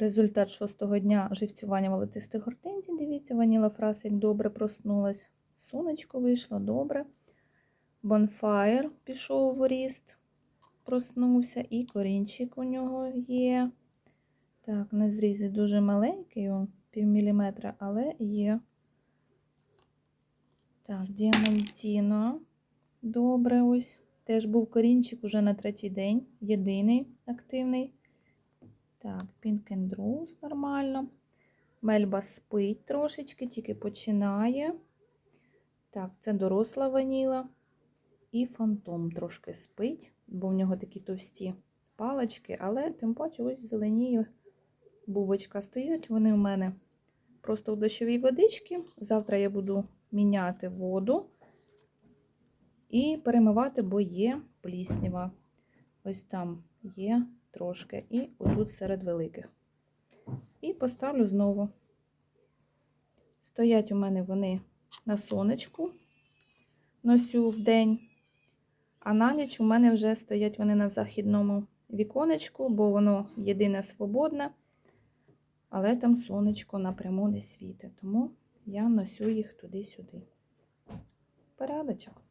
Результат шостого дня живцювання волотистих гортензій. Дивіться, ваніла фраз як добре проснулась. Сонечко вийшло добре. Бонфаєр пішов в ріст, проснувся, і корінчик у нього є. Так, на зрізі дуже маленький, он, пів міліметра, але є. Так, діамантіно. Добре, ось. Теж був корінчик уже на третій день. Єдиний активний. Так, Pink and Rose нормально. Мельба спить трошечки, тільки починає. Так, це доросла ваніла. І фантом трошки спить, бо в нього такі товсті палочки, але тим паче ось зеленіє бубочка стоять. Вони в мене просто в дощовій водичці. Завтра я буду міняти воду і перемивати, бо є пліснява. Ось там є трошки, і отут серед великих. І поставлю знову. Стоять у мене вони на сонечку, носю в день, а на ніч у мене вже стоять вони на західному віконечку, бо воно єдине свободне, але там сонечко напряму не світить. Тому я носю їх туди-сюди. Порядочок.